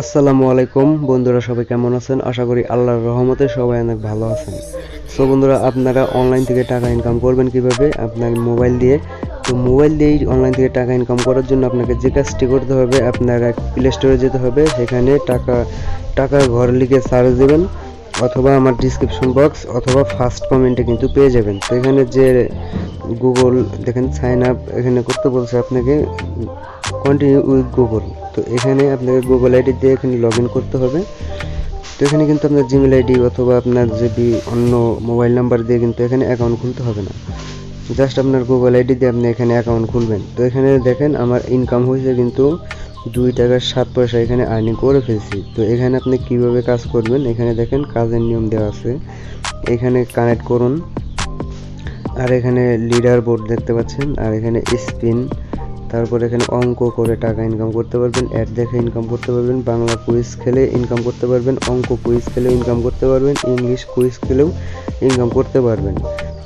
আসসালামু আলাইকুম। বন্ধুরা, সবাই কেমন আছেন? আশা করি আল্লাহর রহমতে সবাই অনেক ভালো আছেন। সো বন্ধুরা, আপনারা অনলাইন থেকে টাকা ইনকাম করবেন কীভাবে? আপনার মোবাইল দিয়ে। তো মোবাইল দিয়েই অনলাইন থেকে টাকা ইনকাম করার জন্য আপনাকে যে কাজটি করতে হবে, আপনারা প্লে স্টোরে যেতে হবে। সেখানে টাকা টাকা ঘর লিখে সার্চ দেবেন, অথবা আমার ডিসক্রিপশন বক্স অথবা ফার্স্ট কমেন্টে কিন্তু পেয়ে যাবেন। তো এখানে যে গুগল দেখেন সাইন আপ এখানে করতে বলছে আপনাকে কন্টিনিউ উইথ গুগল তো এখানে আপনাকে গুগল আইডি দিয়ে এখানে লগ করতে হবে। তো এখানে কিন্তু আপনার জিমেল আইডি অথবা আপনার যদি অন্য মোবাইল নাম্বার দিয়ে কিন্তু এখানে অ্যাকাউন্ট খুলতে হবে না। জাস্ট আপনার গুগল আইডি দিয়ে আপনি এখানে অ্যাকাউন্ট খুলবেন। তো এখানে দেখেন আমার ইনকাম হয়েছে কিন্তু দুই টাকার সাত পয়সা এখানে আর্নিং করে ফেলছি। তো এখানে আপনি কীভাবে কাজ করবেন? এখানে দেখেন কাজের নিয়ম দেওয়া আছে। এখানে কানেক্ট করুন। আর এখানে লিডার বোর্ড দেখতে পাচ্ছেন। আর এখানে স্পিন তারপর এখানে অঙ্ক করে টাকা ইনকাম করতে পারবেন অ্যাড দেখে ইনকাম করতে পারবেন, বাংলা কুইজ খেলে ইনকাম করতে পারবেন, অঙ্ক কুইজ খেলে ইনকাম করতে পারবেন ইংলিশ কুইজ খেলেও ইনকাম করতে পারবেন।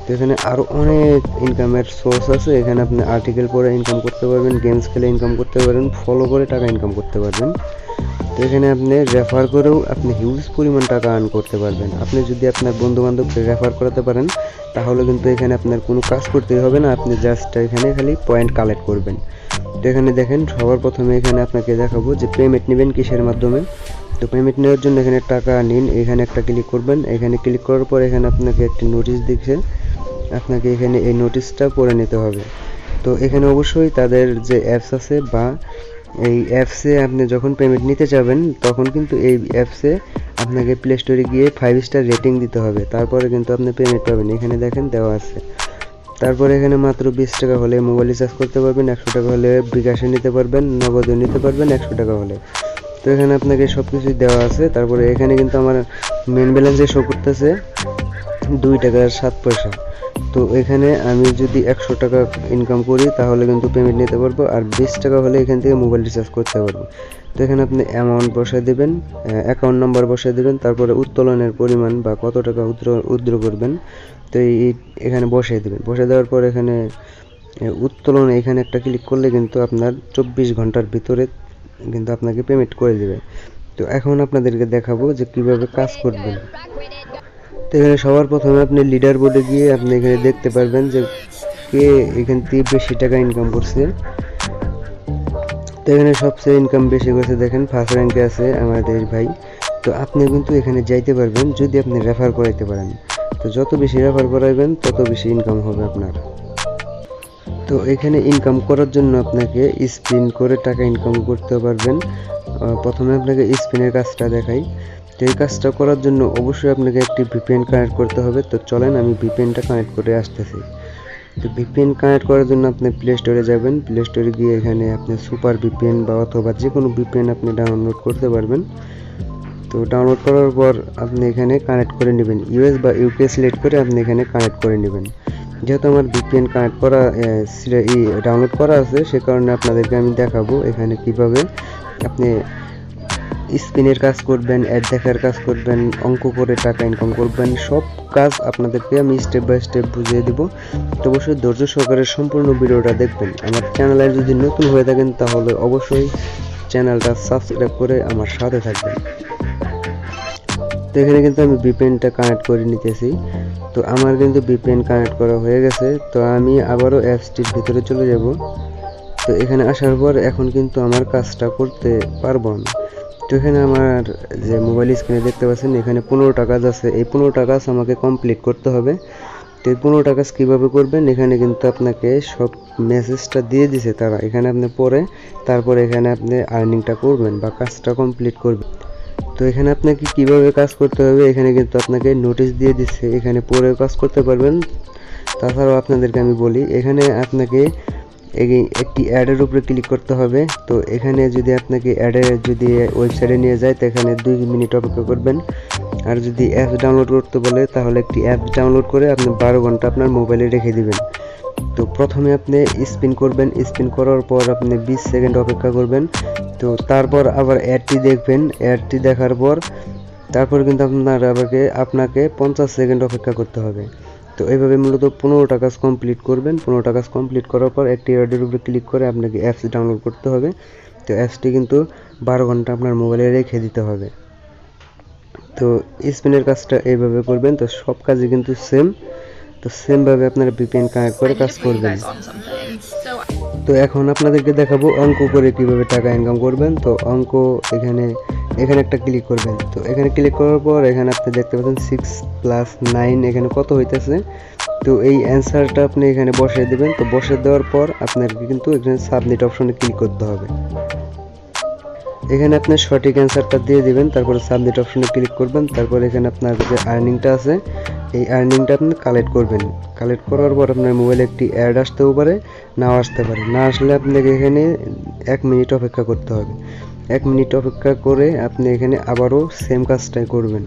তো এখানে আরও অনেক ইনকামের সোর্স আছে, এখানে আপনি আর্টিকেল পড়ে ইনকাম করতে পারবেন গেমস খেলে ইনকাম করতে পারবেন ফলো করে টাকা ইনকাম করতে পারবেন। তো এখানে আপনি রেফার করেও আপনি হিউজ পরিমাণ টাকা আর্ন করতে পারবেন। আপনি যদি আপনার বন্ধু বান্ধবকে রেফার করাতে পারেন, তাহলে কিন্তু এখানে আপনার কোনো কাজ করতেই হবে না, আপনি জাস্ট এখানে খালি পয়েন্ট কালেক্ট করবেন। তো এখানে দেখেন, সবার প্রথমে এখানে আপনাকে দেখাবো যে পেমেন্ট নেবেন কিসের মাধ্যমে। তো পেমেন্ট নেওয়ার জন্য এখানে টাকা নিন, এখানে একটা ক্লিক করবেন। এখানে ক্লিক করার পর এখানে আপনাকে একটি নোটিশ দিচ্ছে। আপনাকে এখানে এই নোটিশটা পড়ে নিতে হবে। তো এখানে অবশ্যই তাদের যে অ্যাপস আছে বা এই অ্যাপসে আপনি যখন পেমেন্ট নিতে যাবেন, তখন কিন্তু এই অ্যাপসে আপনাকে প্লে স্টোরে গিয়ে ফাইভ স্টার রেটিং দিতে হবে। তারপরে কিন্তু আপনি পেমেন্ট পাবেন। এখানে দেখেন দেওয়া আছে। তারপরে এখানে মাত্র বিশ টাকা হলে মোবাইল রিচার্জ করতে পারবেন, একশো টাকা হলে বিকাশে নিতে পারবেন, নগদে নিতে পারবেন, একশো টাকা হলে। তো এখানে আপনাকে সব কিছুই দেওয়া আছে। তারপরে এখানে কিন্তু আমার মেন ব্যালেন্সে শো করতেছে। দুই টাকা সাত পয়সা। তো এখানে আমি যদি একশো টাকা ইনকাম করি, তাহলে কিন্তু পেমেন্ট নিতে পারব। আর বিশ টাকা হলে এখান থেকে মোবাইল রিচার্জ করতে পারব। তো এখানে আপনি অ্যামাউন্ট বসায় দেবেন অ্যাকাউন্ট নাম্বার বসায় দেবেন, তারপরে উত্তোলনের পরিমাণ বা কত টাকা উদ্র উদ্র করবেন, তো এই এখানে বসাই দেবেন। বসায় দেওয়ার পর এখানে উত্তোলন এখানে একটা ক্লিক করলে কিন্তু আপনার চব্বিশ ঘণ্টার ভিতরে কিন্তু আপনাকে পেমেন্ট করে দেবে। তো এখন আপনাদেরকে দেখাবো যে কীভাবে কাজ করবেন। তো এখানে সবার প্রথমে আপনি লিডার বোর্ডে গিয়ে আপনি এখানে দেখতে পারবেন যে কে এখান থেকে বেশি টাকা ইনকাম করছে। তো এখানে সবচেয়ে ইনকাম বেশি করছে দেখেন ফার্স্ট র্যাঙ্কে আছে আমাদের ভাই। তো আপনি কিন্তু এখানে যাইতে পারবেন যদি আপনি রেফার করাইতে পারেন। তো যত বেশি রেফার করাইবেন, তত বেশি ইনকাম হবে আপনার। তো এখানে ইনকাম করার জন্য আপনাকে স্পিন করে টাকা ইনকাম করতে পারবেন। প্রথমে আপনাকে স্পিনের কাজটা দেখাই। তো এই কাজটা করার জন্য অবশ্যই আপনাকে একটি ভিপিএন কানেক্ট করতে হবে। তো চলেন আমি ভিপিএনটা কানেক্ট করে আসতেছি। তো ভিপিএন কানেক্ট করার জন্য আপনি প্লে স্টোরে যাবেন। প্লে স্টোরে গিয়ে এখানে আপনি সুপার ভিপিএন বা অথবা যে কোনো ভিপিএন আপনি ডাউনলোড করতে পারবেন। তো ডাউনলোড করার পর আপনি এখানে কানেক্ট করে নেবেন। ইউএস বা ইউকে সিলেক্ট করে আপনি এখানে কানেক্ট করে নেবেন। যেহেতু আমার ভিপিএন কানেক্ট করা ডাউনলোড করা আছে, সে কারণে আপনাদেরকে আমি দেখাবো এখানে কীভাবে আপনি স্পিনের কাজ করবেন অ্যাড দেখার কাজ করবেন, অঙ্ক করে টাকা ইনকাম করবেন, সব কাজ আপনাদেরকে আমি স্টেপ বাই স্টেপ বুঝিয়ে দিব। তো অবশ্যই ধৈর্য সহকারে সম্পূর্ণ ভিডিওটা দেখবেন। আমার চ্যানেলে যদি নতুন হয়ে থাকেন, তাহলে অবশ্যই চ্যানেলটা সাবস্ক্রাইব করে আমার সাথে থাকবেন। তো এখানে কিন্তু আমি বিপিএনটা কানেক্ট করে নিতেছি। তো আমার কিন্তু বিপিএন কানেক্ট করা হয়ে গেছে। তো আমি আবারও অ্যাপসটির ভিতরে চলে যাব। তো এখানে আসার পর এখন কিন্তু আমার কাজটা করতে পারব না। তো এখানে আমার যে মোবাইল স্ক্রিনে দেখতে পাচ্ছেন, এখানে পনেরোটা কাজ আছে। এই পনেরোটা কাজ আমাকে কমপ্লিট করতে হবে। তো এই পনেরোটা কাজ কীভাবে করবেন? এখানে কিন্তু আপনাকে সব মেসেজটা দিয়ে দিছে তারা। এখানে আপনি পরে, তারপরে এখানে আপনি আর্নিংটা করবেন বা কাজটা কমপ্লিট করবেন। তো এখানে আপনাকে কীভাবে কাজ করতে হবে? এখানে কিন্তু আপনাকে নোটিশ দিয়ে দিচ্ছে এখানে পরে কাজ করতে পারবেন। তাছাড়াও আপনাদেরকে আমি বলি, এখানে আপনাকে একটি অ্যাডের উপরে ক্লিক করতে হবে। তো এখানে যদি আপনাকে অ্যাডে যদি ওয়েবসাইটে নিয়ে যায়, তো এখানে দুই মিনিট অপেক্ষা করবেন। আর যদি অ্যাপ ডাউনলোড করতে বলে, তাহলে একটি অ্যাপ ডাউনলোড করে আপনি বারো ঘণ্টা আপনার মোবাইলে রেখে দিবেন। তো প্রথমে আপনি স্পিন করবেন। স্পিন করার পর আপনি বিশ সেকেন্ড অপেক্ষা করবেন। তো তারপর আবার অ্যাডটি দেখবেন। অ্যাডটি দেখার পর তারপর কিন্তু আপনার আবারকে আপনাকে পঞ্চাশ সেকেন্ড অপেক্ষা করতে হবে। তো এইভাবে মূলত পনেরোটা কাজ কমপ্লিট করবেন। পনেরোটা কাজ কমপ্লিট করার পর একটি অ্যাডের উপরে ক্লিক করে আপনাকে অ্যাপস ডাউনলোড করতে হবে। তো অ্যাপসটি কিন্তু বারো ঘণ্টা আপনার মোবাইলে রেখে দিতে হবে। তো স্পেনের কাজটা এইভাবে করবেন। তো সব কাজই কিন্তু সেম তো সেমভাবে আপনারা ভিপিএন কানেক্ট করে কাজ করবেন। তো এখন আপনাদেরকে দেখাবো অঙ্ক করে কীভাবে টাকা ইনকাম করবেন। তো অঙ্ক এখানে এখানে একটা ক্লিক করবেন। তো এখানে ক্লিক করার পর এখানে আপনি দেখতে পাচ্ছেন সিক্স প্লাস নাইন এখানে কত হইতেছে? তো এই অ্যান্সারটা আপনি এখানে বসিয়ে দেবেন। তো বসিয়ে দেওয়ার পর আপনাকে কিন্তু এখানে সাবমিট অপশনে ক্লিক করতে হবে। এখানে আপনি সঠিক অ্যান্সারটা দিয়ে দিবেন, তারপরে সাবমিট অপশনে ক্লিক করবেন, তারপর এখানে আপনার যে আর্নিংটা আছে এই আর্নিংটা আপনি কালেক্ট করবেন। কালেক্ট করার পর আপনার মোবাইলে একটি অ্যাড আসতেও পারে, নাও আসতে পারে। না আসলে আপনাকে এখানে এক মিনিট অপেক্ষা করতে হবে। এক মিনিট অপেক্ষা করে আপনি এখানে আবারও সেম কাজটাই করবেন।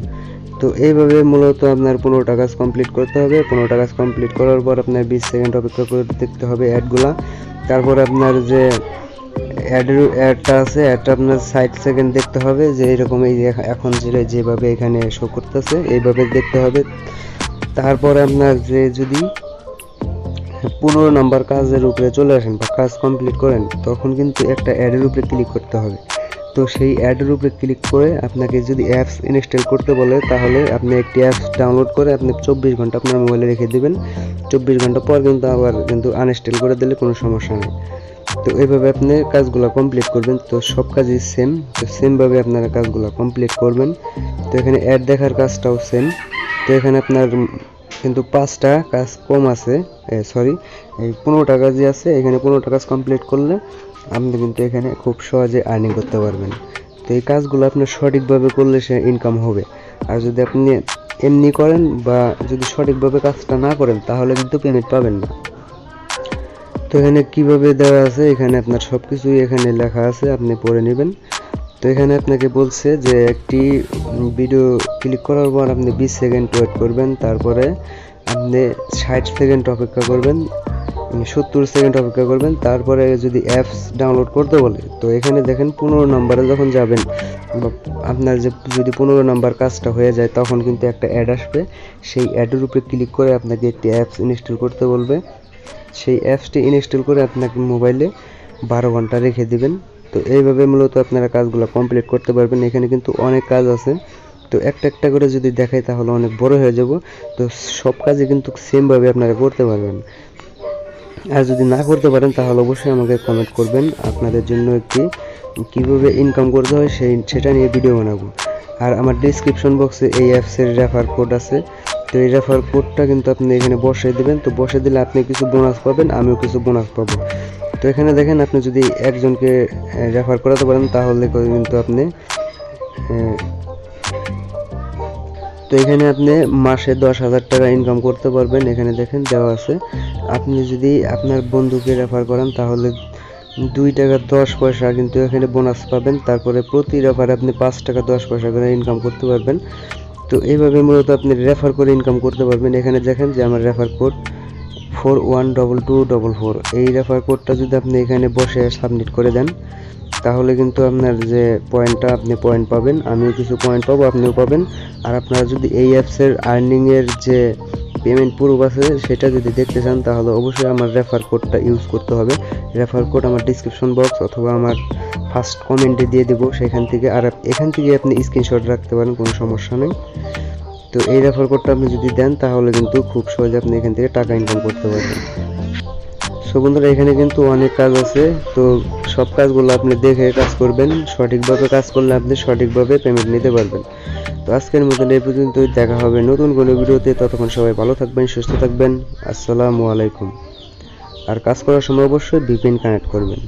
তো এইভাবে মূলত আপনার পনেরোটা কাজ কমপ্লিট করতে হবে। পনেরোটা কাজ কমপ্লিট করার পর আপনার বিশ সেকেন্ড অপেক্ষা করে দেখতে হবে অ্যাডগুলা তারপর আপনার যে অ্যাডের অ্যাডটা আছে অ্যাডটা আপনার ষাট সেকেন্ড দেখতে হবে যে এরকম এই এখন যেভাবে এখানে শো করতেছে, এইভাবে দেখতে হবে। তারপরে আপনার যে যদি পনেরো নাম্বার কাজের উপরে চলে আসেন বা কাজ কমপ্লিট করেন, তখন কিন্তু একটা অ্যাডের উপরে ক্লিক করতে হবে। তো সেই অ্যাডের উপরে ক্লিক করে আপনাকে যদি অ্যাপস ইনস্টল করতে বলে, তাহলে আপনি একটি অ্যাপস ডাউনলোড করে আপনি চব্বিশ ঘণ্টা আপনার মোবাইলে রেখে দেবেন। চব্বিশ ঘণ্টা পর কিন্তু আবার কিন্তু আনইনস্টল করে দিলে কোনো সমস্যা নেই। তো এইভাবে আপনি কাজগুলো কমপ্লিট করবেন। তো সব কাজই সেম তো সেমভাবে আপনারা কাজগুলো কমপ্লিট করবেন। তো এখানে অ্যাড দেখার কাজটাও সেম তো এখানে আপনার কিন্তু পাঁচটা কাজ কম আছে সরি এই পনেরোটা কাজই আছে, এখানে পনেরোটা কাজ কমপ্লিট করলে আপনি কিন্তু এখানে খুব সহজে আর্নিং করতে পারবেন। তো এই কাজগুলো আপনার সঠিকভাবে করলে সে ইনকাম হবে। আর যদি আপনি এমনি করেন বা যদি সঠিকভাবে কাজটা না করেন, তাহলে কিন্তু পেমেন্ট পাবেন না। তো এখানে কীভাবে দেওয়া আছে, এখানে আপনার সব কিছুই এখানে লেখা আছে, আপনি পড়ে নেবেন। তো এখানে আপনাকে বলছে যে একটি ভিডিও ক্লিক করার পর আপনি বিশ সেকেন্ড ওয়েট করবেন, তারপরে আপনি ষাট সেকেন্ড অপেক্ষা করবেন সত্তর সেকেন্ড অপেক্ষা করবেন, তারপরে যদি অ্যাপস ডাউনলোড করতে বলে, তো এখানে দেখেন পনেরো নম্বরে যখন যাবেন আপনার যে যদি পনেরো নাম্বার কাজটা হয়ে যায়, তখন কিন্তু একটা অ্যাড আসবে, সেই অ্যাডের উপরে ক্লিক করে আপনাকে একটি অ্যাপস ইনস্টল করতে বলবে। সেই অ্যাপসটি ইনস্টল করে আপনাকে মোবাইলে বারো ঘণ্টা রেখে দিবেন। তো এইভাবে মূলত আপনারা কাজগুলো কমপ্লিট করতে পারবেন। এখানে কিন্তু অনেক কাজ আছে। তো একটা একটা করে যদি দেখাই তাহলে অনেক বড় হয়ে যাব। তো সব কাজই কিন্তু সেমভাবে আপনারা করতে পারবেন। আর যদি না করতে পারেন তাহলে অবশ্যই আমাকে কমেন্ট করবেন। আপনাদের জন্য একটি কীভাবে ইনকাম করতে হয় সেই, সেটা নিয়ে ভিডিও বানাবো। আর আমার ডিসক্রিপশন বক্সে এই অ্যাপসের রেফার কোড আছে। তো এই রেফার কোডটা কিন্তু আপনি এখানে বসিয়ে দেবেন। তো বসিয়ে দিলে আপনি কিছু বোনাস পাবেন, আমিও কিছু বোনাস পাবো। তো এখানে দেখেন আপনি যদি একজনকে রেফার করাতে পারেন, তাহলে কিন্তু আপনি তো এখানে আপনি মাসে দশ হাজার টাকা ইনকাম করতে পারবেন, এখানে দেখেন দেওয়া আছে। আপনি যদি আপনার বন্ধুকে রেফার করেন, তাহলে দুই টাকা দশ পয়সা কিন্তু এখানে বোনাস পাবেন। তারপরে প্রতি রেফারে আপনি পাঁচ টাকা দশ পয়সা করে ইনকাম করতে পারবেন। তো এইভাবে মূলত আপনি রেফার করে ইনকাম করতে পারবেন। এখানে দেখেন যে আমার refer code four one double two double four এই রেফার কোডটা যদি আপনি এখানে বসে সাবমিট করে দেন, তাহলে কিন্তু আপনার যে পয়েন্টটা আপনি পয়েন্ট পাবেন, আমিও কিছু পয়েন্ট পাবো, আপনিও পাবেন। আর আপনারা যদি এই অ্যাপসের আর্নিংয়ের যে পেমেন্ট প্রুফ আছে, সেটা যদি দেখতে চান, তাহলে অবশ্যই আমার রেফার কোডটা ইউজ করতে হবে। রেফার কোড আমার ডিসক্রিপশন বক্স অথবা আমার ফার্স্ট কমেন্টে দিয়ে দেবো, সেখান থেকে। আর এখান থেকে আপনি স্ক্রিনশট রাখতে পারেন, কোনো সমস্যা নেই। তো এই রেফার কোডটা আপনি যদি দেন, তাহলে কিন্তু খুব সহজে আপনি এখান থেকে টাকা ইনকাম করতে পারবেন। সো বন্ধুরা, এখানে কিন্তু অনেক কাজ আছে। তো সব কাজগুলো আপনি দেখে কাজ করবেন। সঠিকভাবে কাজ করলে আপনি সঠিকভাবে পেমেন্ট নিতে পারবেন। তো আজকের মতন এই পর্যন্তই। দেখা হবে নতুন কোনো ভিডিওতে। ততক্ষণ সবাই ভালো থাকবেন, সুস্থ থাকবেন। আসসালামু আলাইকুম। আর কাজ করার সময় অবশ্যই ভিপিএন কানেক্ট করবেন।